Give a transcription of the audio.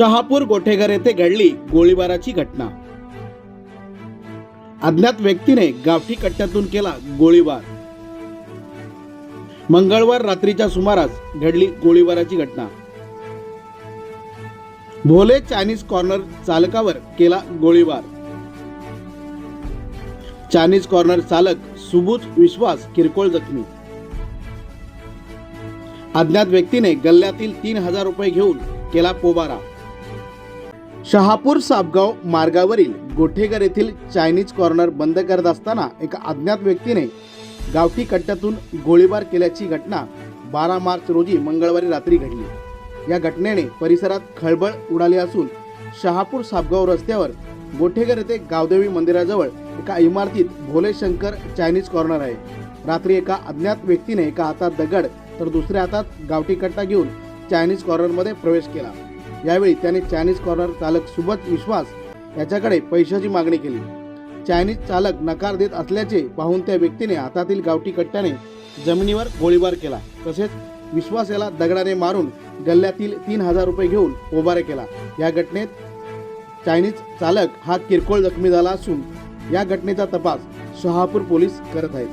शहापूर गोठेघर येथे घडली गोळीबाराची घटना. अज्ञात व्यक्तीने गावठी कट्ट्यातून केला गोळीबार. मंगळवार रात्रीच्या सुमारास घडली गोळीबाराची घटना. भोले चायनीज कॉर्नर चालकावर केला गोळीबार. चायनीज कॉर्नर चालक सुबुज विश्वास किरकोळ जखमी. अज्ञात व्यक्तीने गल्ल्यातील तीन हजार रुपये घेऊन केला पोबारा. शहापूर सापगाव मार्गावरील गोठेघर येथील चायनीज कॉर्नर बंद करत असताना एका अज्ञात व्यक्तीने गावठी कट्ट्यातून गोळीबार केल्याची घटना बारा मार्च रोजी मंगळवारी रात्री घडली. या घटनेने परिसरात खळबळ उडाली असून शहापूर सापगाव रस्त्यावर गोठेघर येथे गावदेवी मंदिराजवळ एका इमारतीत भोले शंकर चायनीज कॉर्नर आहे. रात्री एका अज्ञात व्यक्तीने एका हातात दगड तर दुसऱ्या हातात गावठी कट्टा घेऊन चायनीज कॉर्नरमध्ये प्रवेश केला. यावेळी त्याने चायनीज कॉर्नर चालक सुबत विश्वास याच्याकडे पैशाची मागणी केली. चायनीज चालक नकार देत असल्याचे पाहून त्या व्यक्तीने हातातील गावठी कट्ट्याने जमिनीवर गोळीबार केला. तसेच विश्वास याला दगडाने मारून गल्ल्यातील तीन हजार रुपये घेऊन पोबारे केला. या घटनेत चायनीज चालक हा किरकोळ जखमी झाला असून या घटनेचा तपास शहापूर पोलीस करत आहेत.